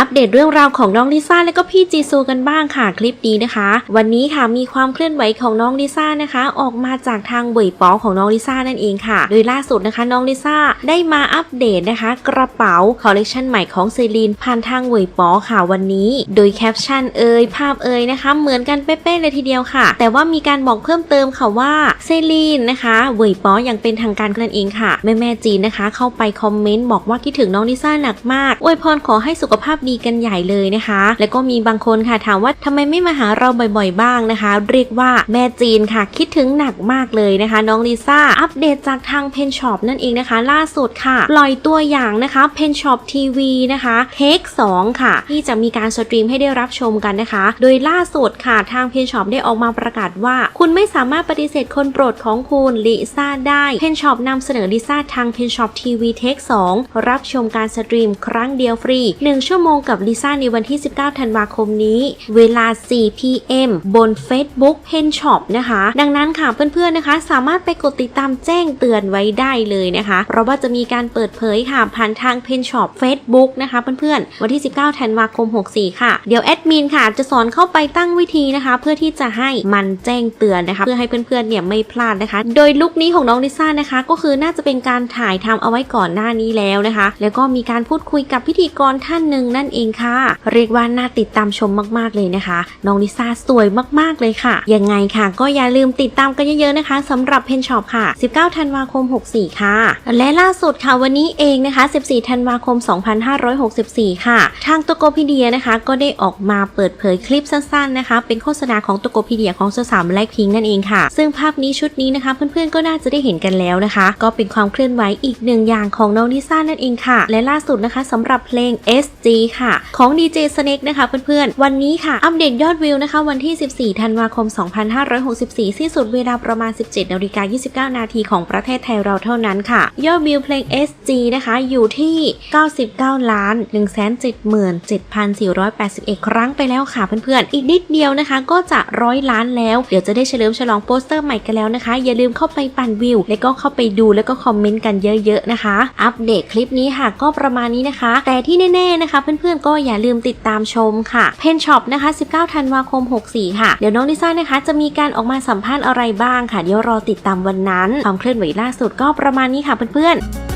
อัปเดตเรื่องราวของน้องลิซ่าและก็พี่จีซูกันบ้างค่ะคลิปนี้นะคะ วันนี้ค่ะมีความเคลื่อนไหวของน้องลิซ่านะคะ ออกมาจากทางเว่ยป๋อของน้องลิซ่านั่นเองค่ะ โดยล่าสุดนะคะน้องลิซ่าได้มาอัปเดตนะคะ กระเป๋าคอลเลกชันใหม่ของเซรีนผ่านทางเว่ยป๋อค่ะวันนี้ โดยแคปชั่นเอ่ยภาพเอ่ยนะคะ เหมือนกันเป๊ะๆเลยทีเดียวค่ะ แต่ว่ามีการบอกเพิ่มเติมค่ะว่าเซรีนนะคะเว่ยป๋ออย่างเป็นทางการนั่นเองค่ะแม่แม่จีนนะคะ เข้าไปคอมเมนต์บอกว่าคิดถึงน้องลิซ่าหนักมากอวยพรขอให้สุขภาพดีกันใหญ่เลยนะคะ แล้วก็มีบางคนค่ะถามว่าทำไมไม่มาหาเราบ่อยๆ บ้างนะคะ เรียกว่าแม่จีนค่ะ คิดถึงหนักมากเลยนะคะ น้องลิซ่าอัปเดตจากทางเพนช็อปนั่นเองนะคะ ล่าสุดค่ะ ปล่อยตัวอย่างนะคะเพนช็อปทีวีนะคะเทค2ค่ะ ที่จะมีการสตรีมให้ได้รับชมกันนะคะ โดยล่าสุดค่ะทางเพนช็อปได้ออกมาประกาศว่า คุณไม่สามารถปฏิเสธคนโปรดของคุณลิซ่าได้เพนช็อปนำเสนอลิซ่าทางเพนช็อปทีวีเทค2รับชมการสตรีมครั้งเดียวฟรี 1 ชั่วโมงกับลิซ่าในวันที่ 19 ธันวาคมนี้ เวลา 4 p.m. บน Facebook Pen Shop นะคะ ดังนั้นค่ะเพื่อนๆนะคะ สามารถไปกดติดตามแจ้งเตือนไว้ได้เลยนะคะ เพราะว่าจะมีการเปิดเผยค่ะผ่านทาง Pen Shop Facebook นะคะเพื่อนๆ วันที่ 19 ธันวาคม 64 ค่ะ เดี๋ยวแอดมินค่ะจะสอนเข้าไปตั้งวิธีนะคะ เพื่อที่จะให้มันแจ้งเตือนนะคะ เพื่อให้เพื่อนๆเนี่ยไม่พลาดนะคะ โดยลุคนี้ของน้องลิซ่านะคะ ก็คือน่าจะเป็นการถ่ายทำเอาไว้ก่อนหน้านี้แล้วนะคะ แล้วก็มีการพูดคุยกับพิธีกรท่านหนึ่งนั่นเองค่ะ เรียกว่าน่าติดตามชมมากๆเลยนะคะ น้องลิซ่าสวยมากๆเลยค่ะ ยังไงค่ะ ก็อย่าลืมติดตามกันเยอะๆนะคะสำหรับเพนช็อปค่ะ 19 ธันวาคม 64 ค่ะ และล่าสุดค่ะวันนี้เองนะคะ 14 ธันวาคม 2564 ค่ะ ทางตโกพีเดียนะคะก็ได้ออกมาเปิดเผยคลิปสั้นๆนะคะ เป็นโฆษณาของตโกพีเดียของสาวๆแล็คพิงนั่นเองค่ะ ซึ่งภาพนี้ชุดนี้นะคะ เพื่อนๆก็น่าจะได้เห็นกันแล้วนะคะ ก็เป็นความเคลื่อนไหวอีกหนึ่งอย่างของน้องลิซ่านั่นเองค่ะ และล่าสุดนะคะสำหรับเพลง SG ค่ะของ DJ Snake นะคะเพื่อนๆ วันนี้ค่ะ อัปเดตยอดวิวนะคะ วันที่ 14 ธันวาคม 2564 สิ้นสุดเวลาประมาณ 17นาฬิกา29 นาทีของประเทศไทยเราเท่านั้นค่ะ ยอดวิวเพลง SG นะคะอยู่ที่ 99 ล้าน177,481 ครั้งไปแล้วค่ะเพื่อนๆ อีกนิดเดียวนะคะ ก็จะร้อยล้านแล้ว เดี๋ยวจะได้เฉลิมฉลองโปสเตอร์ใหม่กันแล้วนะคะ อย่าลืมเข้าไปปั่นวิว แล้วก็เข้าไปดูแล้วก็คอมเมนต์กันเยอะๆนะคะ อัปเดตคลิปนี้ค่ะก็ประมาณนี้นะคะ แต่ที่แน่ๆนะคะเพื่อนพื่อนๆ ก็อย่าลืมติดตามชมค่ะเพนช็อปนะคะ 19 ธันวาคม 64 ค่ะ เดี๋ยวน้องลิซ่านะคะ จะมีการออกมาสัมภาษณ์อะไรบ้างค่ะ เดี๋ยวรอติดตามวันนั้น ความเคลื่อนไหวล่าสุดก็ประมาณนี้ค่ะเพื่อนๆ